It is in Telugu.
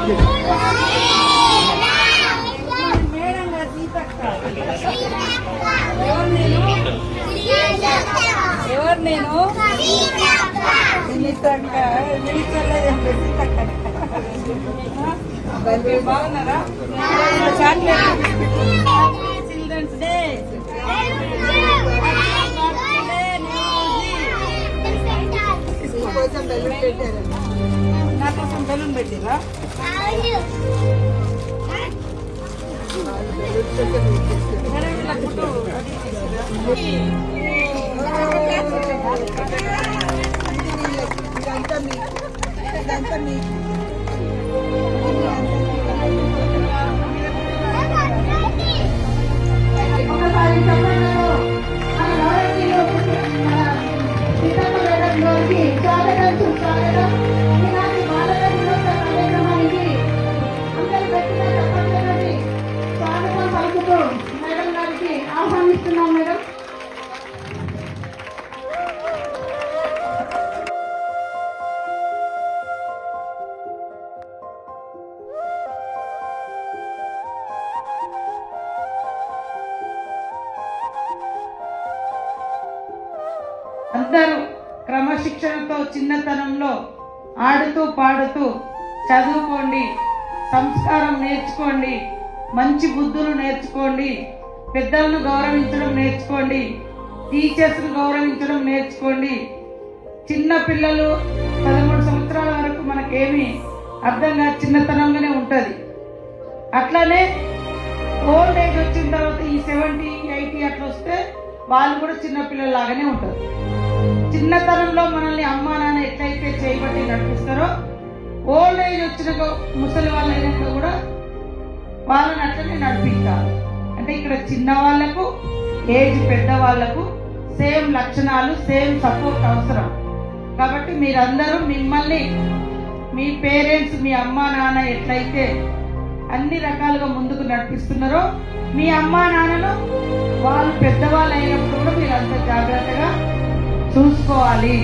ఎవరు నేను? ఎవరు నేను? బాగున్నారా చాక్లెట్ నా కోసం బెలూన్ పెట్టిరా? ఇదంతా మీ ఇదంతా మీ అందరూ క్రమశిక్షణతో చిన్నతనంలో ఆడుతూ పాడుతూ చదువుకోండి సంస్కారం నేర్చుకోండి మంచి బుద్ధులు నేర్చుకోండి పెద్దలను గౌరవించడం నేర్చుకోండి టీచర్స్ను గౌరవించడం నేర్చుకోండి. చిన్న పిల్లలు పదమూడు సంవత్సరాల వరకు మనకేమి అర్థంగా చిన్నతనంగానే ఉంటుంది. అట్లానే ఓల్డ్ ఏజ్ వచ్చిన తర్వాత ఈ సెవెంటీ ఎయిటీ అట్లా వస్తే వాళ్ళు కూడా చిన్నపిల్లలాగానే ఉంటారు. చిన్నతనంలో మనల్ని అమ్మా నాన్న ఎట్లయితే చేయబట్టి నడిపిస్తారో ఓల్డ్ ఏజ్ వచ్చిన ముసలి వాళ్ళు కూడా వాళ్ళని అట్లనే నడిపిస్తారు. అంటే ఇక్కడ చిన్న వాళ్ళకు ఏజ్ పెద్ద వాళ్ళకు సేమ్ లక్షణాలు సేమ్ సపోర్ట్ అవసరం. కాబట్టి మీరందరూ మిమ్మల్ని మీ పేరెంట్స్ మీ అమ్మా నాన్న ఎట్లయితే అన్ని రకాలుగా ముందుకు నడిపిస్తున్నారో మీ అమ్మా నాన్నను వాళ్ళు పెద్దవాళ్ళు చూసుకోవాలి